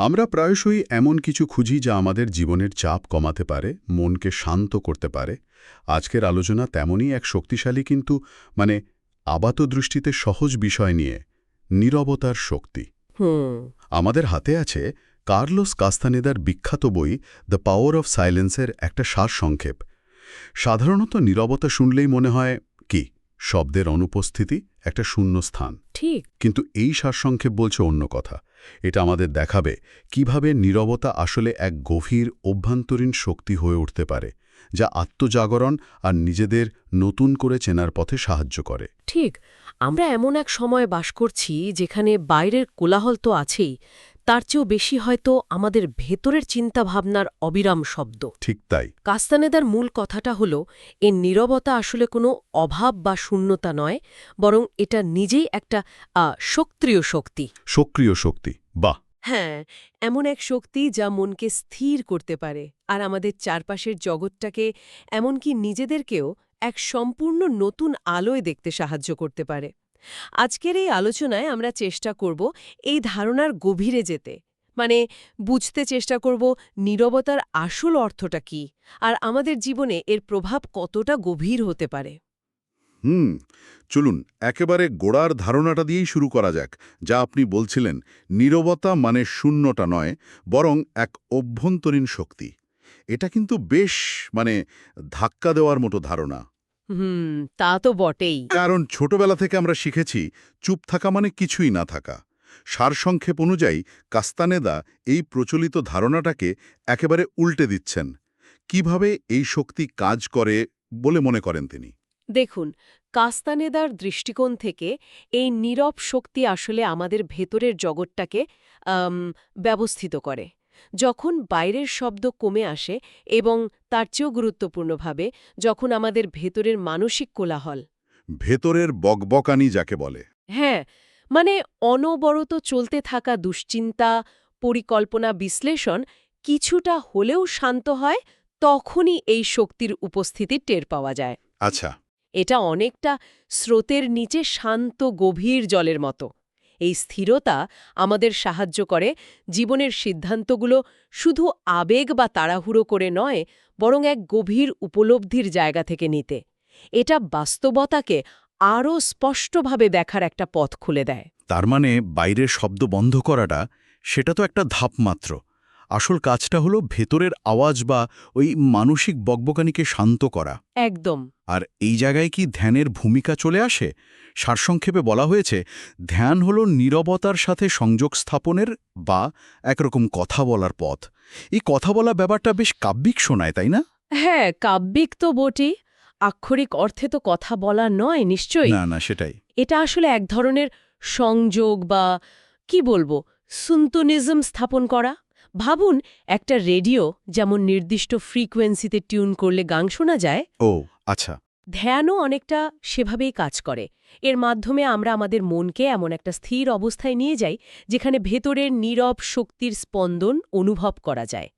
আমরা প্রায়শই এমন কিছু খুঁজি যা আমাদের জীবনের চাপ কমাতে পারে মনকে শান্ত করতে পারে। আজকের আলোচনা তেমনই এক শক্তিশালী কিন্তু মানে আপাত দৃষ্টিতে সহজ বিষয় নিয়ে নীরবতার শক্তি। হুম। আমাদের হাতে আছে কার্লোস কাস্তানেদার বিখ্যাত বই দ্য পাওয়ার অফ সাইলেন্সের একটা সারসংক্ষেপ। সাধারণত নীরবতা শুনলেই মনে হয় কি শব্দের অনুপস্থিতি একটা শূন্য স্থান ঠিক। কিন্তু এই সারসংক্ষেপ বলছে অন্য কথা। এটা আমাদের দেখাবে কীভাবে নীরবতা আসলে এক গভীর অভ্যন্তরীণ শক্তি হয়ে উঠতে পারে, যা আত্মজাগরণ আর নিজেদের নতুন করে চেনার পথে সাহায্য করে। ঠিক, আমরা এমন এক সময় বাস করছি যেখানে বাইরের কোলাহল তো আছেই তার চেয়েও বেশি হয়তো আমাদের ভেতরের চিন্তাভাবনার অবিরাম শব্দ। ঠিক তাই। কাস্তানেদার মূল কথাটা হল এর নীরবতা আসলে কোনো অভাব বা শূন্যতা নয় বরং এটা নিজেই একটা সক্রিয় শক্তি। সক্রিয় শক্তি বাহ! হ্যাঁ এমন এক শক্তি যা মনকে স্থির করতে পারে আর আমাদের চারপাশের জগৎটাকে এমনকি নিজেদেরকেও এক সম্পূর্ণ নতুন আলোয় দেখতে সাহায্য করতে পারে। আজকের এই আলোচনায় আমরা চেষ্টা করব এই ধারণার গভীরে যেতে। মানে বুঝতে চেষ্টা করব নীরবতার আসল অর্থটা কি, আর আমাদের জীবনে এর প্রভাব কতটা গভীর হতে পারে। হুম, চলুন একেবারে গোড়ার ধারণাটা দিয়েই শুরু করা যাক, যা আপনি বলছিলেন, নীরবতা মানে শূন্যটা নয়, বরং এক অভ্যন্তরীণ শক্তি। এটা কিন্তু বেশ মানে ধাক্কা দেওয়ার মতো ধারণা। হুম তা তো বটেই। কারণ ছোটবেলা থেকে আমরা শিখেছি চুপ থাকা মানে কিছুই না থাকা। সারসংক্ষেপ অনুযায়ী কাস্তানেদা এই প্রচলিত ধারণাটাকে একেবারে উল্টে দিচ্ছেন। কীভাবে এই শক্তি কাজ করে বলে মনে করেন তিনি? দেখুন কাস্তানেদার দৃষ্টিকোণ থেকে এই নীরব শক্তি আসলে আমাদের ভেতরের জগৎটাকে ব্যবস্থিত করে। যখন বাইরের শব্দ কমে আসে এবং তার চেয়েও গুরুত্বপূর্ণভাবে যখন আমাদের ভেতরের মানসিক কোলাহল। ভেতরের বকবকানি যাকে বলে। হ্যাঁ মানে অনবরত চলতে থাকা দুশ্চিন্তা পরিকল্পনা বিশ্লেষণ কিছুটা হলেও শান্ত হয় তখনই এই শক্তির উপস্থিতি টের পাওয়া যায়। আচ্ছা। এটা অনেকটা স্রোতের নিচে শান্ত গভীর জলের মতো। এই স্থিরতা আমাদের সাহায্য করে জীবনের সিদ্ধান্তগুলো শুধু আবেগ বা তাড়াহুড়ো করে নয়, বরং এক গভীর উপলব্ধির জায়গা থেকে নিতে। এটা বাস্তবতাকে আরও স্পষ্টভাবে দেখার একটা পথ খুলে দেয়। তার মানে বাইরের শব্দ বন্ধ করাটা, সেটা তো একটা ধাপ মাত্র। আসল কাজটা হলো ভেতরের আওয়াজ বা ওই মানসিক বকবকানিকে শান্ত করা। একদম। আর এই জায়গায় কি ধ্যানের ভূমিকা চলে আসে? সারসংক্ষেপে বলা হয়েছে ধ্যান হলো নীরবতার সাথে সংযোগ স্থাপনের বা একরকম কথা বলার পথ। এই কথা বলা ব্যাপারটা বেশ কাব্যিক শোনায় তাই না? হ্যাঁ কাব্যিক তো বটি আক্ষরিক অর্থে তো কথা বলা নয় নিশ্চয়ই। না না সেটাই। এটা আসলে এক ধরনের সংযোগ বা কি বলব সুন্তনিজম স্থাপন করা। ভাবুন একটা রেডিও যেমন নির্দিষ্ট ফ্রিকোয়েন্সিতে টিউন করলে গান শোনা যায় ও আচ্ছা। ধ্যানও অনেকটা সেভাবেই কাজ করে। এর মাধ্যমে আমরা আমাদের মনকে এমন একটা স্থির অবস্থায় নিয়ে যাই যেখানে ভেতরের নীরব শক্তির স্পন্দন অনুভব করা যায়।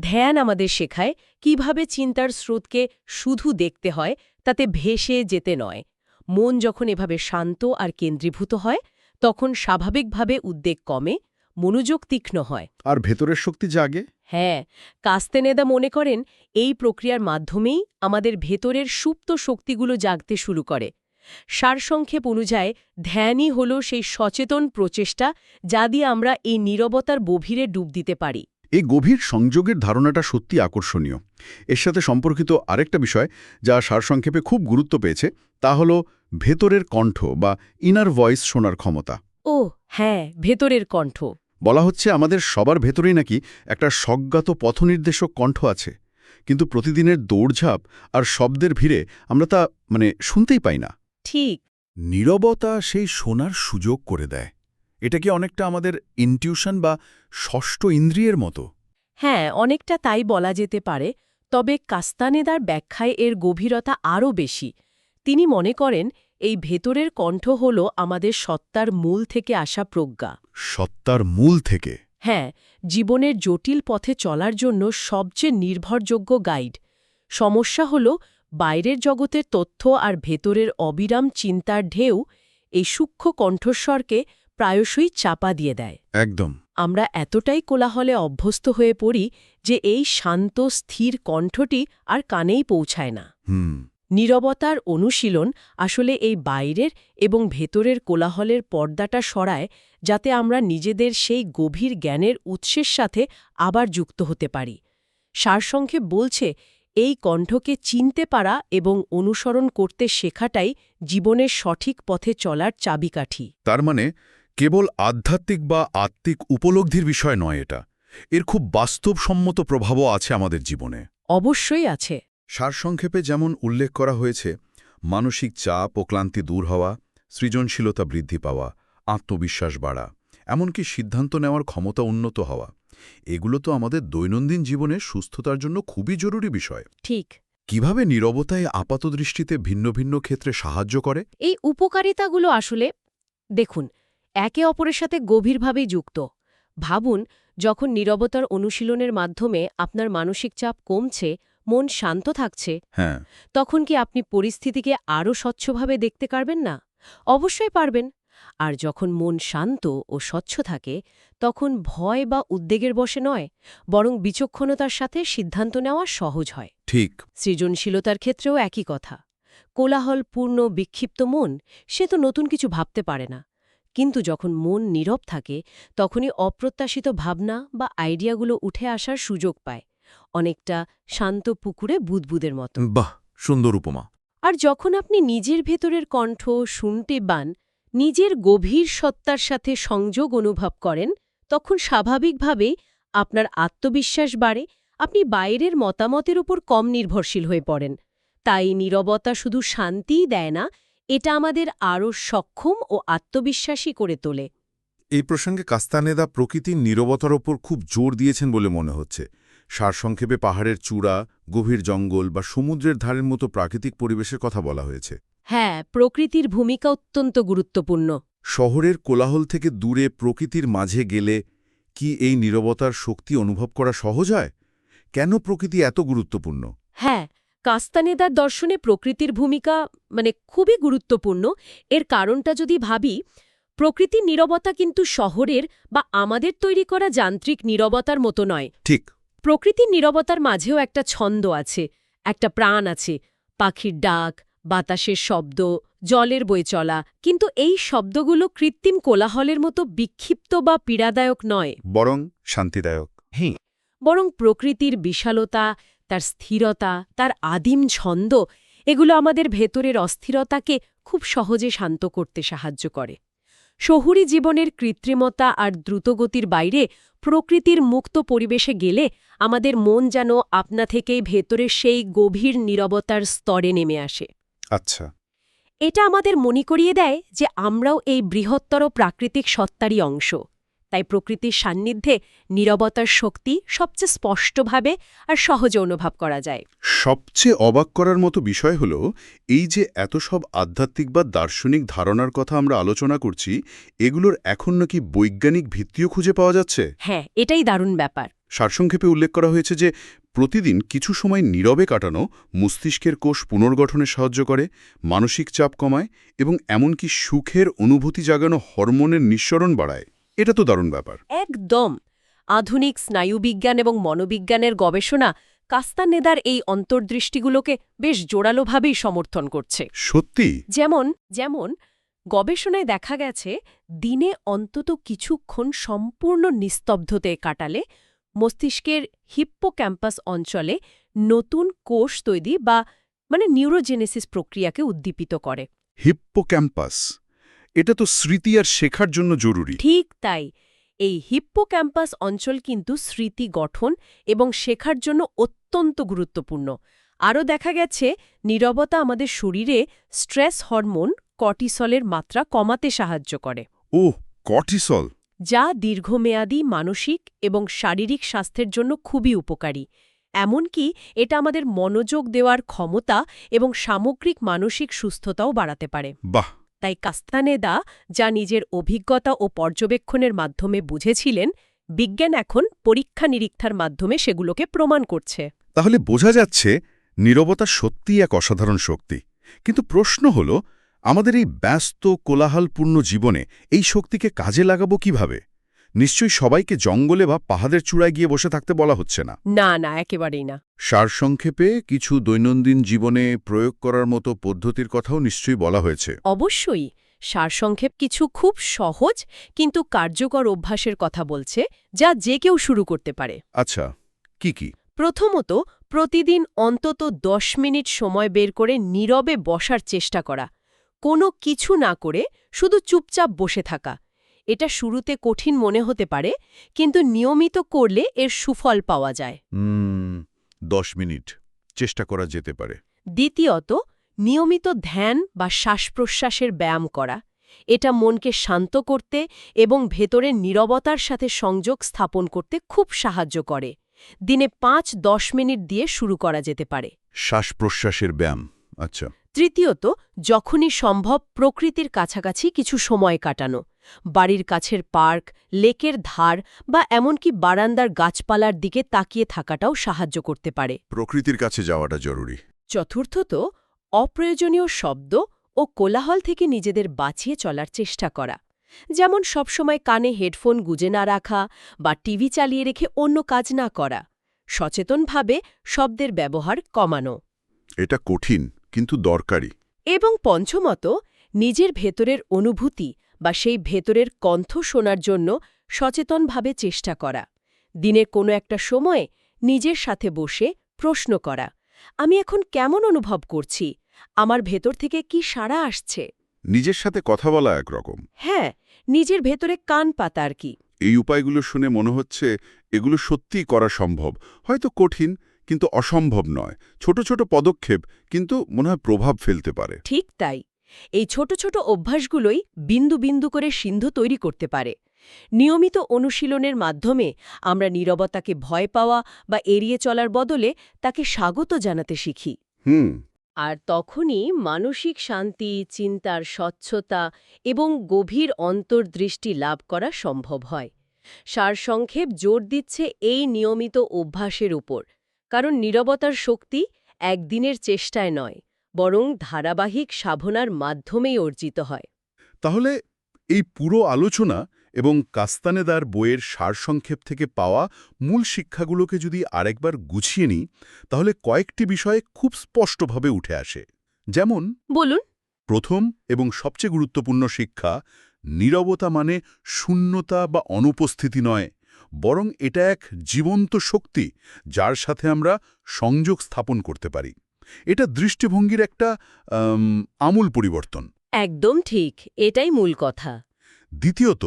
ধ্যান আমাদের শেখায় কীভাবে চিন্তার স্রোতকে শুধু দেখতে হয় তাতে ভেসে যেতে নয়। মন যখন এভাবে শান্ত আর কেন্দ্রীভূত হয় তখন স্বাভাবিকভাবে উদ্বেগ কমে মনোযোগ তীক্ষ্ণ হয়। আর ভেতরের শক্তি জাগে? হ্যাঁ কাস্তেনেদা মনে করেন এই প্রক্রিয়ার মাধ্যমেই আমাদের ভেতরের সুপ্ত শক্তিগুলো জাগতে শুরু করে। সারসংক্ষেপ অনুযায়ী ধ্যানই হল সেই সচেতন প্রচেষ্টা যা দিয়ে আমরা এই নীরবতার গভীরে ডুব দিতে পারি। এই গভীর সংযোগের ধারণাটা সত্যি আকর্ষণীয়। এর সাথে সম্পর্কিত আরেকটা বিষয় যা সারসংক্ষেপে খুব গুরুত্ব পেয়েছে তা হল ভেতরের কণ্ঠ বা ইনার ভয়েস শোনার ক্ষমতা। ও হ্যাঁ ভেতরের কণ্ঠ। বলা হচ্ছে আমাদের সবার ভেতরেই নাকি একটা স্বজ্ঞাত পথনির্দেশক কণ্ঠ আছে। কিন্তু প্রতিদিনের দৌড়ঝাঁপ আর শব্দের ভিড়ে আমরা তা মানে শুনতেই পাই না। ঠিক। নীরবতা সেই শোনার সুযোগ করে দেয়। এটা কি অনেকটা আমাদের ইনটিউশন বা ষষ্ঠ ইন্দ্রিয়ের মতো? হ্যাঁ অনেকটা তাই বলা যেতে পারে তবে কাস্তানেদার ব্যাখ্যায় এর গভীরতা আরও বেশি। তিনি মনে করেন এই ভেতরের কণ্ঠ হল আমাদের সত্তার মূল থেকে আসা প্রজ্ঞা। সত্তার মূল থেকে। হ্যাঁ জীবনের জটিল পথে চলার জন্য সবচেয়ে নির্ভরযোগ্য গাইড। সমস্যা হল বাইরের জগতের তথ্য আর ভেতরের অবিরাম চিন্তার ঢেউ এই সূক্ষ্ম কণ্ঠস্বরকে প্রায়শই চাপা দিয়ে দেয়। একদম। আমরা এতটাই কোলাহলে অভ্যস্ত হয়ে পড়ি যে এই শান্ত স্থির কণ্ঠটি আর কানেই পৌঁছায় না। হুম। নীরবতার অনুশীলন আসলে এই বাইরের এবং ভেতরের কোলাহলের পর্দাটা সরায় যাতে আমরা নিজেদের সেই গভীর জ্ঞানের উৎসের সাথে আবার যুক্ত হতে পারি। সারসংক্ষেপ বলছে এই কণ্ঠকে চিনতে পারা এবং অনুসরণ করতে শেখাটাই জীবনের সঠিক পথে চলার চাবিকাঠি। তার মানে কেবল আধ্যাত্মিক বা আত্মিক উপলব্ধির বিষয় নয় এটা। এর খুব বাস্তবসম্মত প্রভাবও আছে আমাদের জীবনে। অবশ্যই আছে। সারসংক্ষেপে যেমন উল্লেখ করা হয়েছে মানসিক চাপ ও ক্লান্তি দূর হওয়া সৃজনশীলতা বৃদ্ধি পাওয়া আত্মবিশ্বাস বাড়া এমনকি সিদ্ধান্ত নেওয়ার ক্ষমতা উন্নত হওয়া এগুলো তো আমাদের দৈনন্দিন জীবনে সুস্থতার জন্য খুবই জরুরি বিষয়। ঠিক। কীভাবে নীরবতায় আপাতদৃষ্টিতে ভিন্ন ভিন্ন ক্ষেত্রে সাহায্য করে? এই উপকারিতাগুলো আসলে দেখুন একে অপরের সাথে গভীরভাবেই যুক্ত। ভাবুন যখন নীরবতার অনুশীলনের মাধ্যমে আপনার মানসিক চাপ কমছে মন শান্ত থাকছে হ্যাঁ। তখন কি আপনি পরিস্থিতিকে আরও স্বচ্ছভাবে দেখতে পারবেন না? অবশ্যই পারবেন। আর যখন মন শান্ত ও স্বচ্ছ থাকে তখন ভয় বা উদ্বেগের বসে নয় বরং বিচক্ষণতার সাথে সিদ্ধান্ত নেওয়া সহজ হয়। ঠিক। সৃজনশীলতার ক্ষেত্রেও একই কথা। কোলাহলপূর্ণ বিক্ষিপ্ত মন সে তো নতুন কিছু ভাবতে পারে না। কিন্তু যখন মন নীরব থাকে তখনই অপ্রত্যাশিত ভাবনা বা আইডিয়াগুলো উঠে আসার সুযোগ পায় অনেকটা শান্ত পুকুরে বুদবুদের মতো। বাহ! সুন্দর উপমা। আর যখন আপনি নিজের ভেতরের কণ্ঠ শুনতে বান নিজের গভীর সত্তার সাথে সংযোগ অনুভব করেন, তখন স্বাভাবিকভাবেই আপনার আত্মবিশ্বাস বাড়ে, আপনি বাইরের মতামতের উপর কম নির্ভরশীল হয়ে পড়েন। তাই নীরবতা শুধু শান্তিই দেয় না, এটা আমাদের আরও সক্ষম ও আত্মবিশ্বাসী করে তোলে। এই প্রসঙ্গে কাস্তানেদা প্রকৃতির নীরবতার ওপর খুব জোর দিয়েছেন বলে মনে হচ্ছে। সারসংক্ষেপে পাহাড়ের চূড়া, গভীর জঙ্গল বা সমুদ্রের ধারের মতো প্রাকৃতিক পরিবেশের কথা বলা হয়েছে। হ্যাঁ প্রকৃতির ভূমিকা অত্যন্ত গুরুত্বপূর্ণ। শহরের কোলাহল থেকে দূরে প্রকৃতির মাঝে গেলে কি এই নীরবতার শক্তি অনুভব করা সহজ হয়? কেন প্রকৃতি এত গুরুত্বপূর্ণ? হ্যাঁ কাস্তানেদার দর্শনে প্রকৃতির ভূমিকা মানে খুবই গুরুত্বপূর্ণ। এর কারণটা যদি ভাবি প্রকৃতির নীরবতা কিন্তু শহরের বা আমাদের তৈরি করা যান্ত্রিক নীরবতার মতো নয়। ঠিক। প্রকৃতির নীরবতার মাঝেও একটা ছন্দ আছে একটা প্রাণ আছে পাখির ডাক বাতাসের শব্দ জলের বই চলা কিন্তু এই শব্দগুলো কৃত্রিম কোলাহলের মতো বিক্ষিপ্ত বা পীড়াদায়ক নয়। বরং শান্তিদায়ক। হ্যাঁ। বরং প্রকৃতির বিশালতা তার স্থিরতা তার আদিম ছন্দ এগুলো আমাদের ভেতরের অস্থিরতাকে খুব সহজে শান্ত করতে সাহায্য করে। শহুরি জীবনের কৃত্রিমতা আর দ্রুতগতির বাইরে প্রকৃতির মুক্ত পরিবেশে গেলে আমাদের মন যেন আপনা থেকেই ভেতরের সেই গভীর নীরবতার স্তরে নেমে আসে। আচ্ছা। এটা আমাদের মনে করিয়ে দেয় যে আমরাও এই বৃহত্তর প্রাকৃতিক সত্তারই অংশ। তাই প্রকৃতির সান্নিধ্যে নীরবতার শক্তি সবচেয়ে স্পষ্টভাবে আর সহজে অনুভব করা যায়। সবচেয়ে অবাক করার মতো বিষয় হল এই যে এত সব আধ্যাত্মিক বা দার্শনিক ধারণার কথা আমরা আলোচনা করছি এগুলোর এখন নাকি বৈজ্ঞানিক ভিত্তিও খুঁজে পাওয়া যাচ্ছে? হ্যাঁ এটাই দারুণ ব্যাপার। সারসংক্ষেপে উল্লেখ করা হয়েছে যে প্রতিদিন কিছু সময় নীরবে কাটানো মস্তিষ্কের কোষ পুনর্গঠনে সাহায্য করে মানসিক চাপ কমায় এবং এমনকি সুখের অনুভূতি জাগানো হরমোনের নিঃসরণ বাড়ায়। এটা তো দারুণ ব্যাপার। একদম। আধুনিক স্নায়ুবিজ্ঞান এবং মনোবিজ্ঞানের গবেষণা কাস্তানেদার এই অন্তর্দৃষ্টিগুলোকে বেশ জোরালোভাবেই সমর্থন করছে। সত্যি? যেমন যেমন গবেষণায় দেখা গেছে দিনে অন্তত কিছুক্ষণ সম্পূর্ণ নিস্তব্ধতে কাটালে মস্তিষ্কের হিপ্পোক্যাম্পাস অঞ্চলে নতুন কোষ তৈরি বা মানে নিউরোজেনেসিস প্রক্রিয়াকে উদ্দীপিত করে। হিপ্পোক্যাম্পাস এটা তো স্মৃতি আর শেখার জন্য জরুরি। ঠিক তাই। এই হিপ্পোক্যাম্পাস অঞ্চল কিন্তু স্মৃতি গঠন এবং শেখার জন্য অত্যন্ত গুরুত্বপূর্ণ। আরও দেখা গেছে নীরবতা আমাদের শরীরে স্ট্রেস হরমোন কর্টিসলের মাত্রা কমাতে সাহায্য করে। ও কর্টিসল! যা দীর্ঘমেয়াদী মানসিক এবং শারীরিক স্বাস্থ্যের জন্য খুবই উপকারী। এমনকি এটা আমাদের মনোযোগ দেওয়ার ক্ষমতা এবং সামগ্রিক মানসিক সুস্থতাও বাড়াতে পারে। বাহ! তাই কাস্তানেদা যা নিজের অভিজ্ঞতা ও পর্যবেক্ষণের মাধ্যমে বুঝেছিলেন বিজ্ঞান এখন পরীক্ষা নিরীক্ষার মাধ্যমে সেগুলোকে প্রমাণ করছে। তাহলে বোঝা যাচ্ছে নীরবতা সত্যিই এক অসাধারণ শক্তি। কিন্তু প্রশ্ন হল আমাদের এই ব্যস্ত কোলাহলপূর্ণ জীবনে এই শক্তিকে কাজে লাগাবো কীভাবে? নিশ্চয়ই সবাইকে জঙ্গলে বা পাহাড়ের চূড়ায় গিয়ে বসে থাকতে বলা হচ্ছে না। না না একেবারেই না। সারসংক্ষেপে কিছু দৈনন্দিন জীবনে প্রয়োগ করার মতো পদ্ধতির কথাও নিশ্চয়ই বলা হয়েছে। অবশ্যই সারসংক্ষেপ কিছু খুব সহজ কিন্তু কার্যকর অভ্যাসের কথা বলছে যা যে কেউ শুরু করতে পারে। আচ্ছা কি কি? প্রথমত প্রতিদিন অন্তত দশ মিনিট সময় বের করে নীরবে বসার চেষ্টা করা কোনো কিছু না করে শুধু চুপচাপ বসে থাকা। এটা শুরুতে কঠিন মনে হতে পারে কিন্তু নিয়মিত করলে এর সুফল পাওয়া যায়। দশ মিনিট। চেষ্টা করা যেতে পারে। দ্বিতীয়ত নিয়মিত ধ্যান বা শ্বাসপ্রশ্বাসের ব্যায়াম করা। এটা মনকে শান্ত করতে এবং ভেতরের নীরবতার সাথে সংযোগ স্থাপন করতে খুব সাহায্য করে। দিনে পাঁচ দশ মিনিট দিয়ে শুরু করা যেতে পারে। শ্বাস প্রশ্বাসের ব্যায়াম। আচ্ছা। তৃতীয়ত যখনই সম্ভব প্রকৃতির কাছাকাছি কিছু সময় কাটানো। বাড়ির কাছের পার্ক লেকের ধার বা এমনকি বারান্দার গাছপালার দিকে তাকিয়ে থাকাটাও সাহায্য করতে পারে। প্রকৃতির কাছে যাওয়াটা জরুরি। চতুর্থত অপ্রয়োজনীয় শব্দ ও কোলাহল থেকে নিজেদের বাঁচিয়ে চলার চেষ্টা করা। যেমন সবসময় কানে হেডফোন গুজে না রাখা বা টিভি চালিয়ে রেখে অন্য কাজ না করা। সচেতনভাবে শব্দের ব্যবহার কমানো। এটা কঠিন। কিন্তু দরকারি। এবং পঞ্চমত নিজের ভেতরের অনুভূতি বা সেই ভেতরের কণ্ঠ শোনার জন্য সচেতনভাবে চেষ্টা করা। দিনের কোনো একটা সময়ে নিজের সাথে বসে প্রশ্ন করা আমি এখন কেমন অনুভব করছি? আমার ভেতর থেকে কি সাড়া আসছে? নিজের সাথে কথা বলা একরকম। হ্যাঁ নিজের ভেতরে কান পাতা আর কি। এই উপায়গুলো শুনে মনে হচ্ছে এগুলো সত্যিই করা সম্ভব। হয়তো কঠিন কিন্তু অসম্ভব নয়। ছোট ছোট পদক্ষেপ কিন্তু মনে হয় প্রভাব ফেলতে পারে। ঠিক তাই। এই ছোট ছোট অভ্যাসগুলোই বিন্দু বিন্দু করে সিন্ধু তৈরি করতে পারে। নিয়মিত অনুশীলনের মাধ্যমে আমরা নীরবতাকে ভয় পাওয়া বা এড়িয়ে চলার বদলে তাকে স্বাগত জানাতে শিখি। হুম। আর তখনই মানসিক শান্তি চিন্তার স্বচ্ছতা এবং গভীর অন্তর্দৃষ্টি লাভ করা সম্ভব হয়। সারসংক্ষেপ জোর দিচ্ছে এই নিয়মিত অভ্যাসের উপর। কারণ নীরবতার শক্তি একদিনের চেষ্টায় নয় বরং ধারাবাহিক সাধনার মাধ্যমেই অর্জিত হয়। তাহলে এই পুরো আলোচনা এবং কাস্তানেদার বইয়ের সারসংক্ষেপ থেকে পাওয়া মূল শিক্ষাগুলোকে যদি আরেকবার গুছিয়ে নিই তাহলে কয়েকটি বিষয়ে খুব স্পষ্টভাবে উঠে আসে। যেমন বলুন। প্রথম এবং সবচেয়ে গুরুত্বপূর্ণ শিক্ষা নীরবতা মানে শূন্যতা বা অনুপস্থিতি নয় বরং এটা এক জীবন্ত শক্তি যার সাথে আমরা সংযোগ স্থাপন করতে পারি। এটা দৃষ্টিভঙ্গির একটা আমূল পরিবর্তন। একদম ঠিক এটাই মূল কথা। দ্বিতীয়ত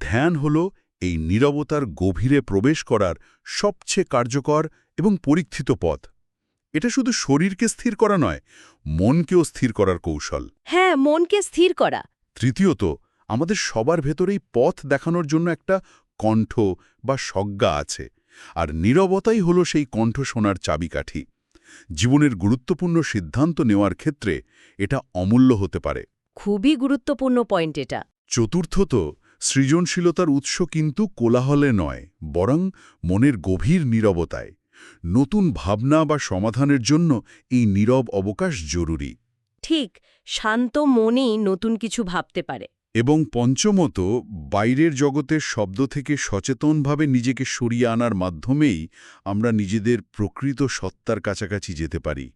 ধ্যান হল এই নীরবতার গভীরে প্রবেশ করার সবচেয়ে কার্যকর এবং পরীক্ষিত পথ। এটা শুধু শরীরকে স্থির করা নয় মনকেও স্থির করার কৌশল। হ্যাঁ মনকে স্থির করা। তৃতীয়ত আমাদের সবার ভেতরেই পথ দেখানোর জন্য একটা কণ্ঠ বা সজ্ঞা আছে আর নীরবতাই হল সেই কণ্ঠ শোনার চাবিকাঠি। জীবনের গুরুত্বপূর্ণ সিদ্ধান্ত নেওয়ার ক্ষেত্রে এটা অমূল্য হতে পারে। খুবই গুরুত্বপূর্ণ পয়েন্ট এটা। চতুর্থত সৃজনশীলতার উৎস কিন্তু কোলাহলে নয় বরং মনের গভীর নীরবতায়। নতুন ভাবনা বা সমাধানের জন্য এই নীরব অবকাশ জরুরি। ঠিক শান্ত মনেই নতুন কিছু ভাবতে পারে। এবং পঞ্চমত, বাইরের জগতের শব্দ থেকে সচেতনভাবে নিজেকে সরিয়ে আনার মাধ্যমেই আমরা নিজেদের প্রকৃত সত্তার কাছাকাছি যেতে পারি,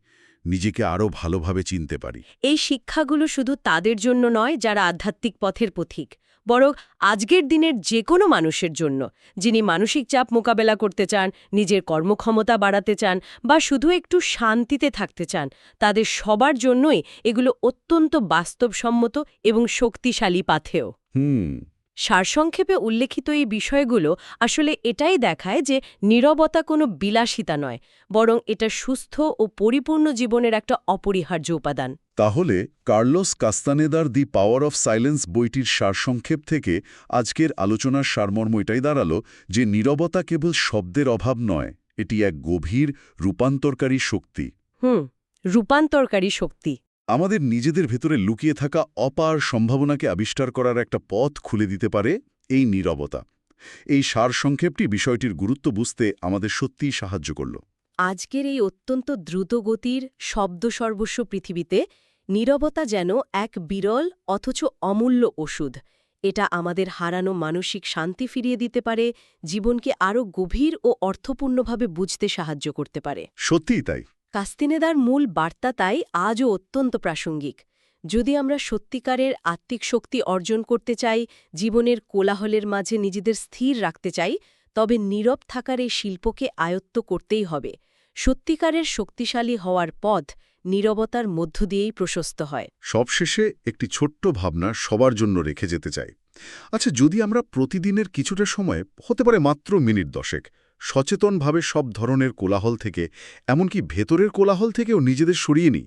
নিজেকে আরও ভালোভাবে চিনতে পারি। এই শিক্ষাগুলো শুধু তাদের জন্য নয়, যারা আধ্যাত্মিক পথের পথিক। বরং আজকের দিনের যে কোনো মানুষের জন্য। যিনি মানসিক চাপ মোকাবেলা করতে চান নিজের কর্মক্ষমতা বাড়াতে চান বা শুধু একটু শান্তিতে থাকতে চান তাদের সবার জন্যই এগুলো অত্যন্ত বাস্তবসম্মত এবং শক্তিশালী পাথেয়। হুম। সারসংক্ষেপে উল্লেখিত এই বিষয়গুলো আসলে এটাই দেখায় যে নীরবতা কোনো বিলাসিতা নয় বরং এটা সুস্থ ও পরিপূর্ণ জীবনের একটা অপরিহার্য উপাদান। তাহলে কার্লোস কাস্তানেদার দি পাওয়ার অফ সাইলেন্স বইটির সারসংক্ষেপ থেকে আজকের আলোচনার সারমর্ম এটাই দাঁড়াল যে নীরবতা কেবল শব্দের অভাব নয় এটি এক গভীর রূপান্তরকারী শক্তি। হুম রূপান্তরকারী শক্তি। আমাদের নিজেদের ভেতরে লুকিয়ে থাকা অপার সম্ভাবনাকে আবিষ্কার করার একটা পথ খুলে দিতে পারে এই নীরবতা। এই সারসংক্ষেপটি বিষয়টির গুরুত্ব বুঝতে আমাদের সত্যিই সাহায্য করল। আজকের এই অত্যন্ত দ্রুতগতির শব্দসর্বস্ব পৃথিবীতে নীরবতা যেন এক বিরল অথচ অমূল্য ওষুধ। এটা আমাদের হারানো মানসিক শান্তি ফিরিয়ে দিতে পারে জীবনকে আরও গভীর ও অর্থপূর্ণভাবে বুঝতে সাহায্য করতে পারে। সত্যিই তাই। কাস্তিনেদার মূল বার্তা তাই আজও অত্যন্ত প্রাসঙ্গিক। যদি আমরা সত্যিকারের আত্মিক শক্তি অর্জন করতে চাই জীবনের কোলাহলের মাঝে নিজেদের স্থির রাখতে চাই তবে নীরব থাকার এই শিল্পকে আয়ত্ত করতেই হবে। সত্যিকারের শক্তিশালী হওয়ার পথ নীরবতার মধ্য দিয়েই প্রশস্ত হয়। সবশেষে একটি ছোট্ট ভাবনা সবার জন্য রেখে যেতে চাই। আচ্ছা যদি আমরা প্রতিদিনের কিছুটা সময় হতে পারে মাত্র মিনিট দশেক সচেতনভাবে সব ধরনের কোলাহল থেকে এমনকি ভেতরের কোলাহল থেকেও নিজেদের সরিয়ে নিই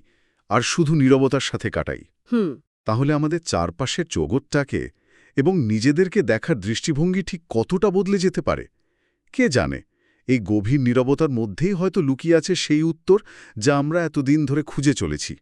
আর শুধু নীরবতার সাথে কাটাই হুম। তাহলে আমাদের চারপাশের জগৎটাকে এবং নিজেদেরকে দেখার দৃষ্টিভঙ্গি ঠিক কতটা বদলে যেতে পারে? কে জানে? এই গভীর নিরবতার মধ্যেই হয়তো লুকিয়ে আছে সেই উত্তর যা আমরা এতদিন ধরে খুঁজে চলেছি।